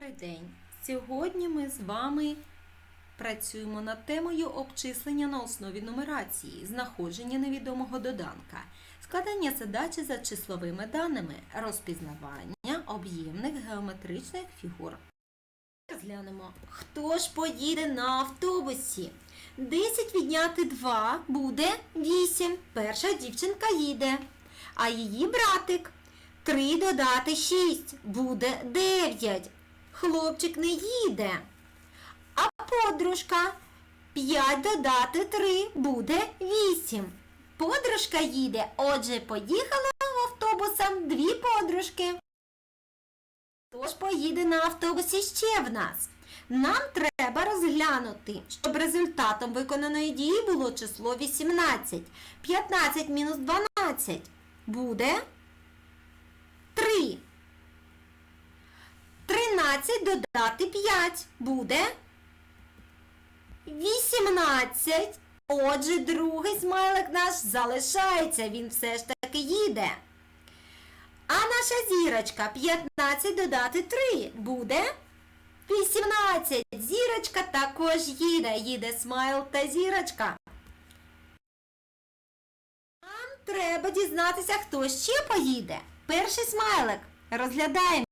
Добрий день! Сьогодні ми з вами працюємо над темою обчислення на основі нумерації, знаходження невідомого доданка, складання задачі за числовими даними, розпізнавання об'ємних геометричних фігур. Розглянемо, хто ж поїде на автобусі? 10 відняти 2 буде 8. Перша дівчинка їде. А її братик 3 додати 6 буде 9. Хлопчик не їде. А подружка 5 додати 3 буде 8. Подружка їде, отже, поїхала автобусом дві подружки. Хто ж поїде на автобусі ще в нас? Нам треба розглянути, щоб результатом виконаної дії було число 18. 15 мінус 12 буде 3. 13 додати 5 буде 18. Отже, другий смайлик наш залишається, він все ж таки їде. А наша зірочка 15 додати 3 буде 18. Зірочка також їде. Їде смайл та зірочка. Нам треба дізнатися, хто ще поїде. Перший смайлик. Розглядаємо.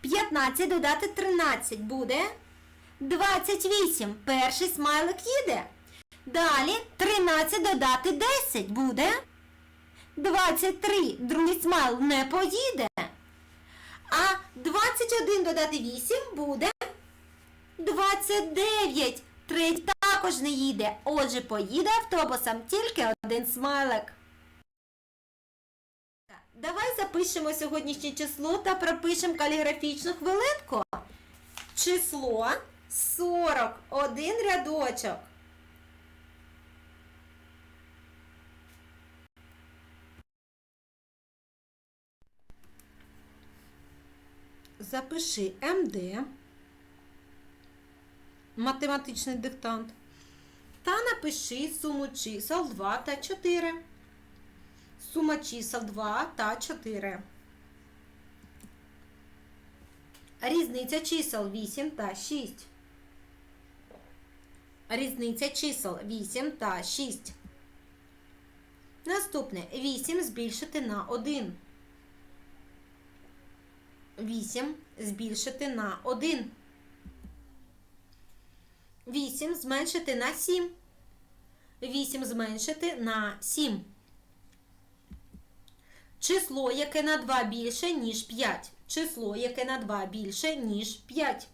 15 додати 13 буде 28. Перший смайлик їде. Далі 13 додати 10 буде 23. Другий смайл не поїде. А 21 додати 8 буде 29. Третій також не їде. Отже, поїде автобусом тільки один смайлик. Давай запишемо сьогоднішнє число та пропишемо каліграфічну хвилинку. Число 41 рядочок. Запиши МД, математичний диктант, та напиши суму чисел 2 та 4. Сума чисел 2 та 4. Різниця чисел 8 та 6. Різниця чисел 8 та 6. Наступне 8 збільшити на 1. 8 збільшити на 1. 8 зменшити на 7. 8 зменшити на 7. Число, яке на 2 більше, ніж 5. Число, яке на 2 більше, ніж 5.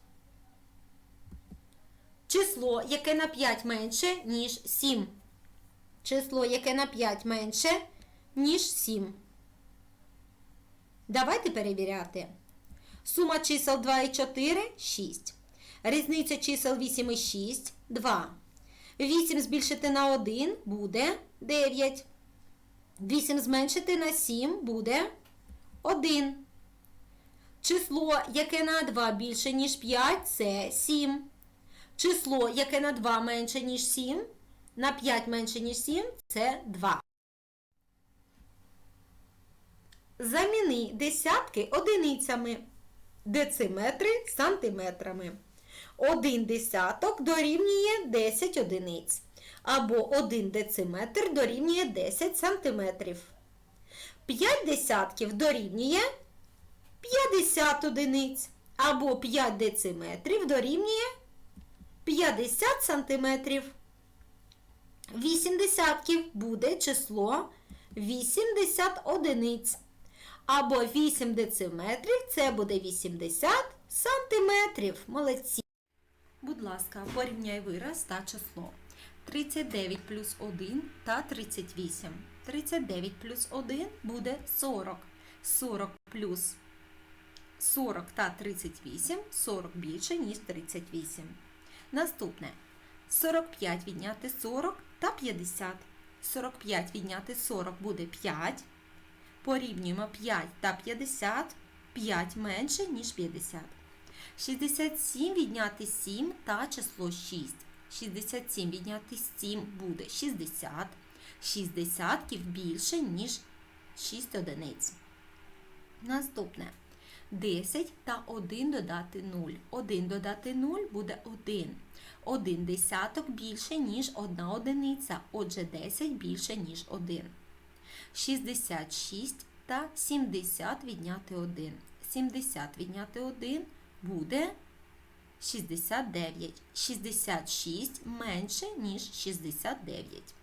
Число, яке на 5 менше, ніж 7. Число, яке на 5 менше, ніж 7. Давайте перевіряти. Сума чисел 2 і 4 6. Різниця чисел 8 і 6 2. 8 збільшити на 1 буде 9. 8 зменшити на 7 буде 1. Число, яке на 2 більше, ніж 5, це 7. Число, яке на 2 менше, ніж 7, на 5 менше, ніж 7, це 2. Заміни десятки одиницями, дециметри сантиметрами. Один десяток дорівнює 10 одиниць. Або 1 дециметр дорівнює 10 сантиметрів. 5 десятків дорівнює 50 одиниць. Або 5 дециметрів дорівнює 50 сантиметрів. 8 десятків буде число 80 одиниць. Або 8 дециметрів це буде 80 сантиметрів. Молодці. Будь ласка, порівняй вираз та число. 39 плюс 1 та 38. 39 плюс 1 буде 40. 40 плюс 40 та 38. 40 більше, ніж 38. Наступне. 45 відняти 40 та 50. 45 відняти 40 буде 5. Порівнюємо 5 та 50. 5 менше, ніж 50. 67 відняти 7 та число 6. 67 відняти 7 буде 60. 6 десятків більше, ніж 6 одиниць. Наступне. 10 та 1 додати 0. 1 додати 0 буде 1. 1 десяток більше, ніж 1 одиниця. Отже, 10 більше, ніж 1. 66 та 70 відняти 1. 70 відняти 1 буде 69. 66 менше, ніж 69.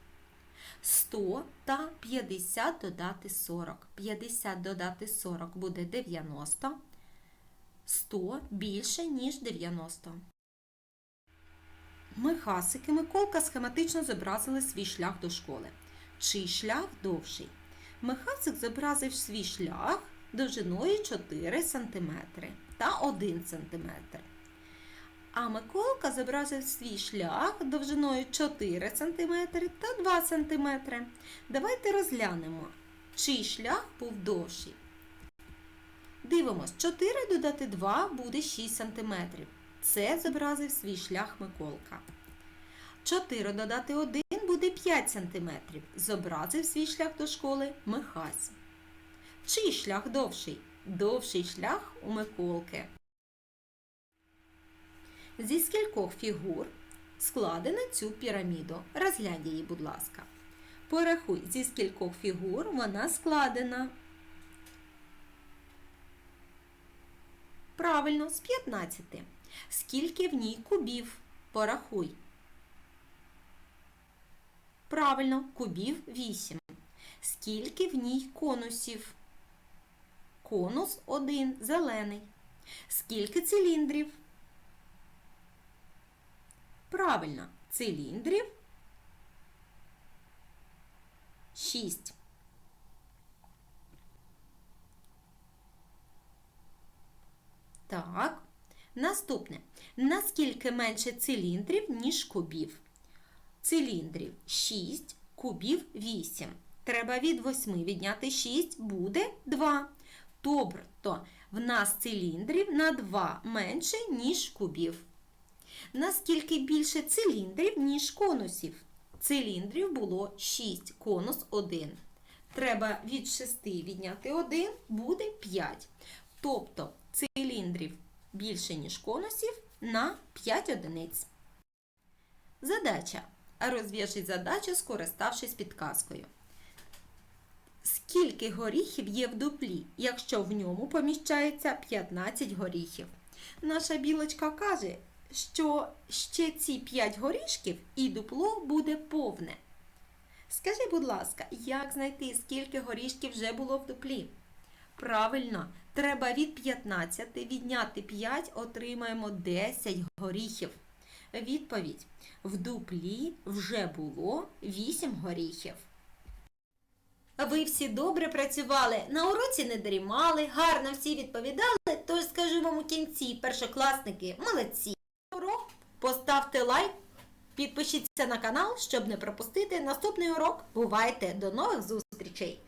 100 та 50 додати 40. 50 додати 40 буде 90. 100 більше, ніж 90. Михасик і Миколка схематично зобразили свій шлях до школи. Чий шлях довший? Михасик зобразив свій шлях довжиною 4 см та 1 см. А Миколка зобразив свій шлях довжиною 4 см та 2 см. Давайте розглянемо, чий шлях був довший. Дивимось, 4 додати 2 буде 6 см. Це зобразив свій шлях Миколка. 4 додати 1 буде 5 см. Зобразив свій шлях до школи Михась. Чий шлях довший? Довший шлях у Миколки. Зі скількох фігур складено цю піраміду? Розглянь її, будь ласка. Порахуй, зі скількох фігур вона складена. Правильно, з 15. Скільки в ній кубів? Порахуй. Правильно, кубів 8. Скільки в ній конусів? Конус 1, зелений. Скільки циліндрів? Правильно, циліндрів 6. Так. Наступне. Наскільки менше циліндрів, ніж кубів? Циліндрів 6, кубів 8. Треба від 8 відняти 6, буде 2. Тобто в нас циліндрів на 2 менше, ніж кубів. Наскільки більше циліндрів, ніж конусів? Циліндрів було 6, конус 1. Треба від 6 відняти 1, буде 5. Тобто циліндрів більше, ніж конусів на 5 одиниць. Задача. Розв'яжіть задачу, скориставшись підказкою. Скільки горіхів є в дуплі, якщо в ньому поміщається 15 горіхів? Наша білочка каже, що ще ці 5 горішків і дупло буде повне. Скажи, будь ласка, як знайти, скільки горішків вже було в дуплі? Правильно, треба від 15 відняти 5, отримаємо 10 горіхів. Відповідь: в дуплі вже було 8 горіхів. Ви всі добре працювали, на уроці не дрімали, гарно всі відповідали, тож скажу вам у кінці, першокласники, молодці. Урок поставте лайк, підпишіться на канал, щоб не пропустити наступний урок. Бувайте, до нових зустрічей!